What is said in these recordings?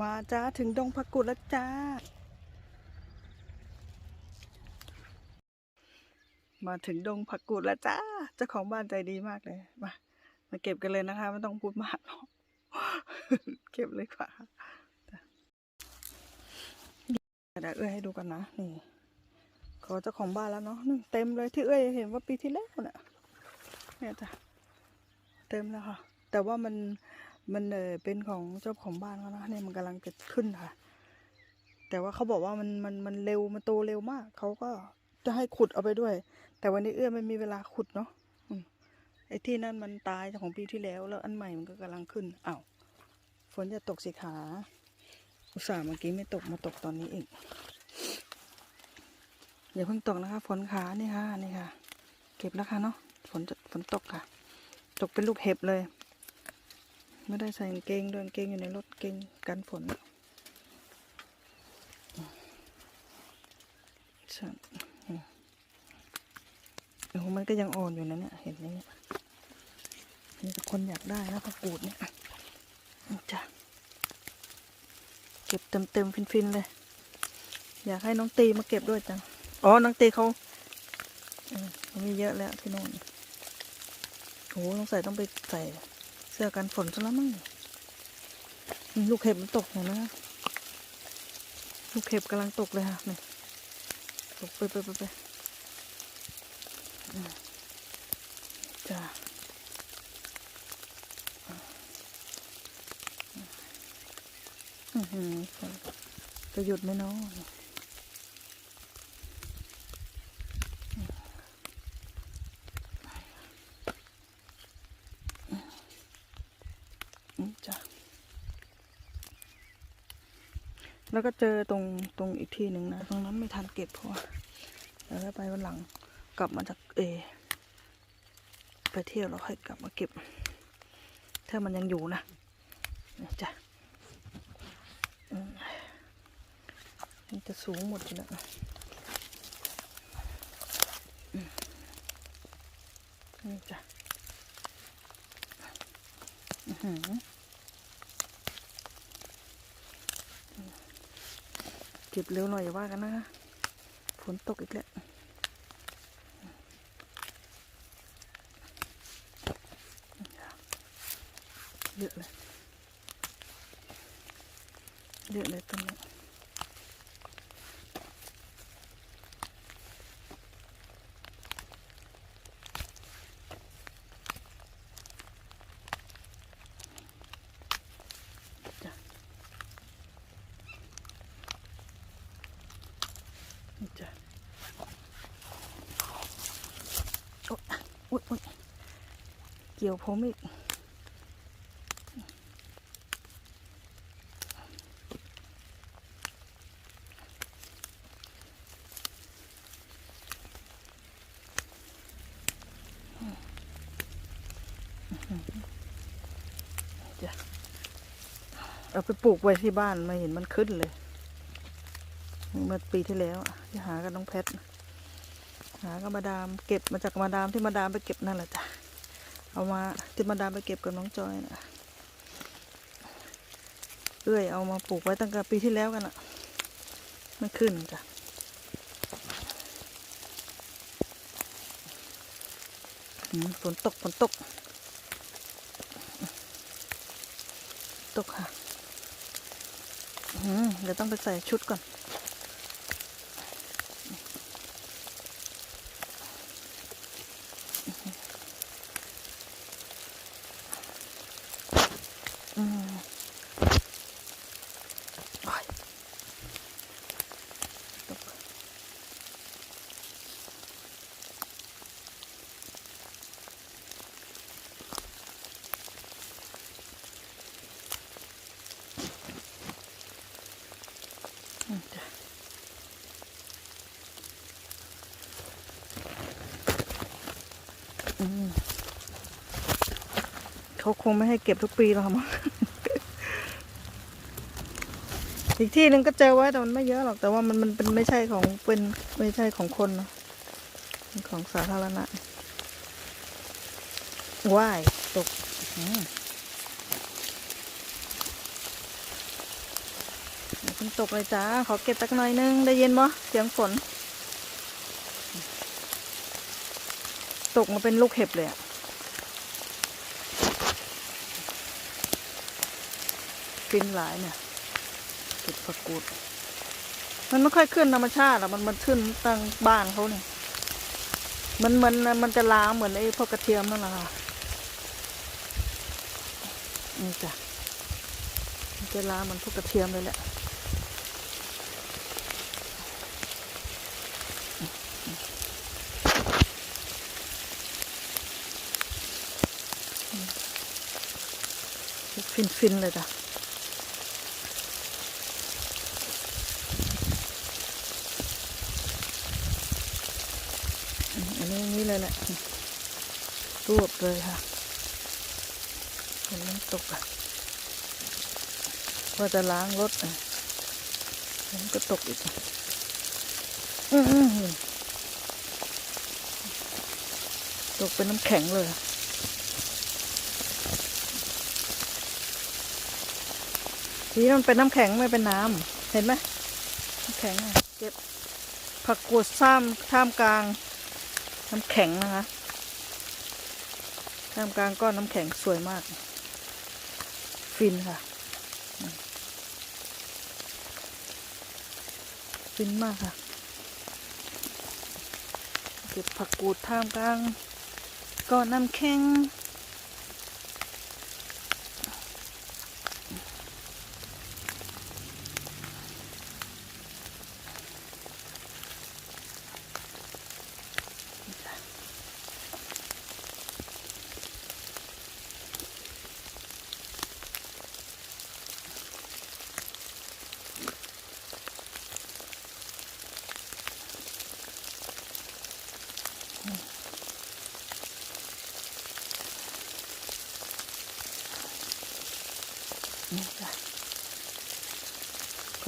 มาจ้าถึงดงพักกุดแล้วจ้า มาถึงดงผักกูดแล้วจ้า เจ้าของบ้านใจดีมากเลย มา มาเก็บกันเลยนะคะ ไม่ต้องพูดมากหรอกเก็บเลยค่ะเดี๋ยวเอื้อยให้ดูกันนะ นี่ขอเจ้าของบ้านแล้วเนาะนี่เต็มเลยที่เอื้อยเห็นว่าปีที่แล้วเนี่ยเนี่ยจ้ะเต็มแล้วค่ะ แต่ว่ามัน มันเออเป็นของเจ้าของบ้านเขานะเนี่ยมันกำลังจะขึ้นค่ะ แต่ว่าเขาบอกว่ามันมันมันเร็วมันโตเร็วมากเขาก็จะให้ขุดเอาไปด้วย แต่วันนี้เอื้อไม่มีเวลาขุดเนาะไอ้ที่นั่นมันตายจากของปีที่แล้วแล้วอันใหม่มันก็กำลังขึ้นอ้าวฝนจะตกสิขา อุตส่าห์เมื่อกี้ไม่ตกมาตกตอนนี้อีกอย่าเพิ่งตกนะคะ ฝนขานี่ค่ะนี่ค่ะ เก็บแล้วค่ะเนาะฝนจะฝนตกค่ะ ตกเป็นลูกเห็บเลย ไม่ได้ใส่กางเกงด้วยกางเกงอยู่ในรถเกงกันฝนใช่อืมโอ้มันก็ยังอ่อนอยู่นะเนี่ย เห็นไหมเนี่ยมีคนอยากได้นะผักกูดเนี่ยจ้ะเก็บเต็มเต็มๆฟินๆเลย อยากให้น้องตีมาเก็บด้วยจัง อ๋อ น้องตีเขามเขามีเยอะแล้วที่โน่นโอ้ต้องใส่ต้องไปใส่ สื้อกันฝนซะแล้วมั้งลูกเห็บมันตกเห็นไหมคะลูกเห็บกำลังตกเลยค่ะนี่ตกไปไปไปไปจ้าอือหือจะหยุดไหมเนาะ แล้วก็เจอตรงตรงอีกที่หนึ่งนะ ตรงนั้นไม่ทันเก็บเพราะเดี๋ยวถ้าไปวันหลังกลับมาจากเอ ไปเที่ยวแล้วค่อยกลับมาเก็บ ถ้ามันยังอยู่นะนะจ้ะอืมมันจะสูงหมดแล้วนี่จ้ะอื้อหือ ก็บเร็วหน่อยอย่าว่ากันนะคะฝนตกอีกแล้วเยอะเลยเยอะเลยต้นนี้จ้ะนี่จ้ะโอ๊ ยอุ๊ยเกี่ยวผมอีกเอาไปปลูกไว้ที่บ้านไม่เห็นมันขึ้นเลย เมื่อปีที่แล้วที่หากับน้องแพท หากับมาดามเก็บมาจากมาดามที่มาดามไปเก็บนั่นแหละจ้ะเอามาที่มาดามไปเก็บกับน้องจอยนะเอื้อยเอามาปลูกไว้ตั้งแต่ปีที่แล้วกันอะไม่ขึ้นจ้ะฝนตกฝนตก ตกค่ะเดี๋ยวต้องไปใส่ชุดก่อน อืมโอ้ยตกอืมจ้ะอืม เขาคงไม่ให้เก็บทุกปีหรอกมั้ง อีกที่หนึ่งก็เจอไว้แต่มันไม่เยอะหรอก แต่ว่ามันมันเป็นไม่ใช่ของเป็นไม่ใช่ของคนนะของสาธารณะว่ายตกมฝนตกเลยจ้า ขอเก็บสักหน่อยนึง ได้เยินบ่เสียงฝน ตกมาเป็นลูกเห็บเลยอะฟินหลายเนี่ย็บผักกูด มันไม่ค่อยขึ้นธรรมชาติหรอกมันมันขึ้นตั้งบ้านเขาเนี่ยมันมันมันจะล้าเหมือนไอ้พวกกระเทียมนั่นแหละค่ะนี่จ้ะมันจะล้าเหมือนพวกกระเทียมเลยแหละฟินๆเลยจ้ะ อืมอั นี่นี้เลยแหละรวบเลยค่ะเห็นน้ำตกอะว่าจะล้างรถอะมันก็ตกอีกอืมอืมอืมตกเป็นน้ำแข็งเลยทีนี้มันเป็นน้ำแข็งไม่เป็นน้ำเห็นไหมน้ำแข็งอะเก็บผักกูดซ้ำท่ามกลาง น้ำแข็งนะคะท่ามกลางก้อนน้ำแข็งสวยมาก ฟินค่ะ ฟินมากค่ะ เก็บผักกูดท่ามกลางก้อนน้ำแข็ง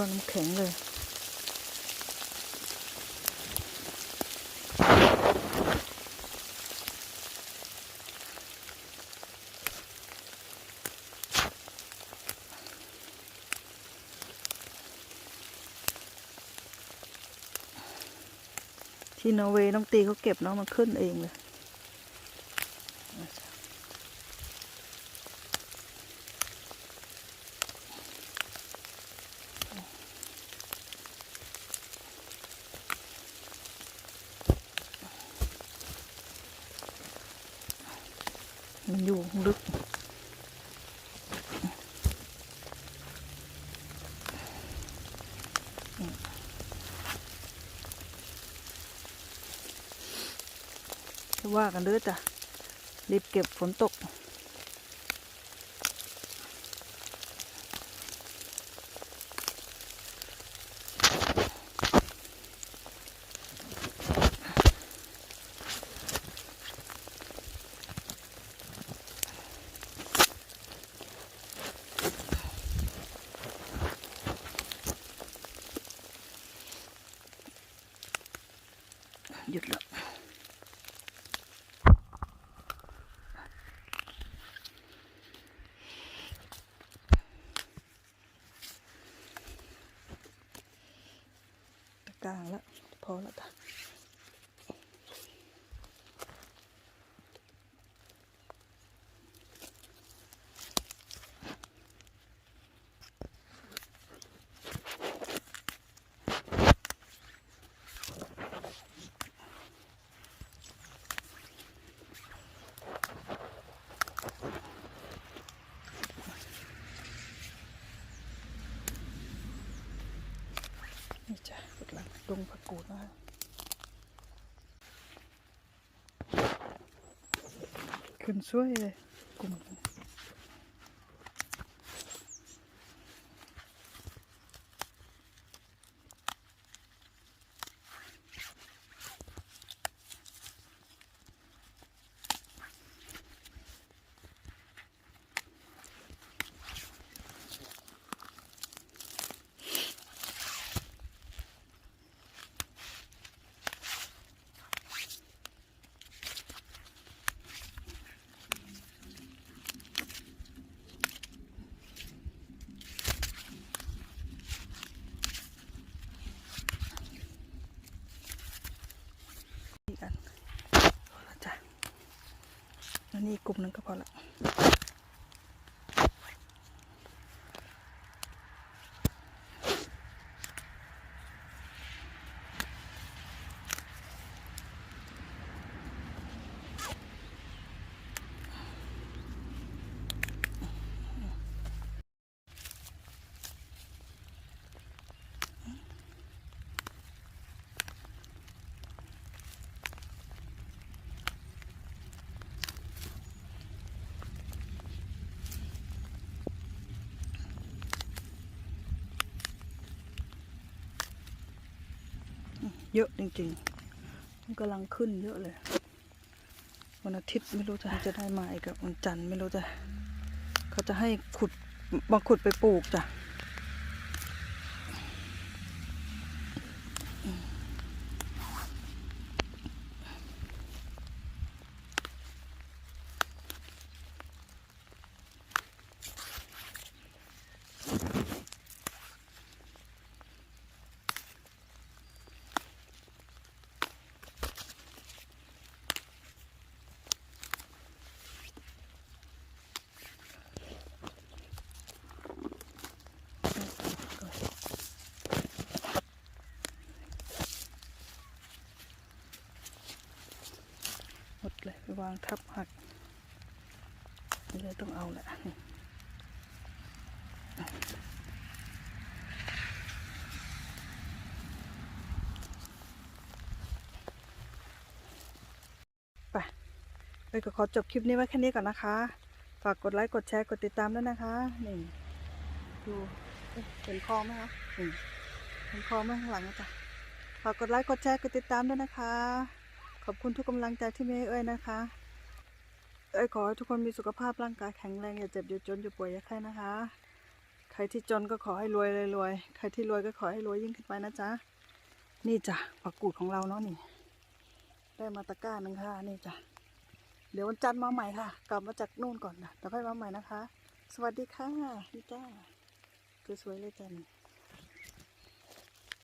ก้อนน้ำแข็งเลยที่นอร์เวย์น้องตีเขาเก็บเนาะมันขึ้นเองเลย มันอยู่ลึก ว่ากันเด้อจ้ะ รีบเก็บฝนตก หยุดแล้ว กลางแล้ว พอแล้วจ้ะนี่ จ้ะกำลังลงผักกูดนะคะขึ้นสวยเลยกลุ่มอี นี่กลุ่มหนึงก็พอละ เยอะจริงๆ มันกำลังขึ้นเยอะเลย วันอาทิตย์ไม่รู้จะจะได้มาอีกกับวันจันทร์ไม่รู้จะ เขาจะให้ขุดมาขุดไปปลูกจ้ะ วางทับหักนี่เลยต้องเอาแหละไปไปก็ขอจบคลิปนี้ไว้แค่นี้ก่อนนะคะ ฝากกดไลค์กดแชร์กดติดตามด้วยนะคะนี่ดูเห็นคลองไหมคะเห็นคลองไหมข้างหลังนะจ๊ะฝากกดไลค์กดแชร์กดติดตามด้วยนะคะ ขอบคุณทุกกำลังใจที่มีให้เอ้ยนะคะ เอ้ยขอให้ทุกคนมีสุขภาพร่างกายแข็งแรงอย่าเจ็บอย่าจนอย่าป่วยอย่าไข้นะคะ ใครที่จนก็ขอให้รวยเลยรวยใครที่รวยก็ขอให้รวยยิ่งขึ้นไปนะจ๊ะ นี่จ้ะผักกูดของเราเนาะนี่ ได้มาตะกร้าหนึ่งค่ะนี่จ้ะ เดี๋ยววันจันทร์มาใหม่ค่ะ กลับมาจากนู่นก่อนนะเดี๋ยวค่อยมาใหม่นะคะ สวัสดีค่ะนี่จ้าสวยๆเลยจ้ะ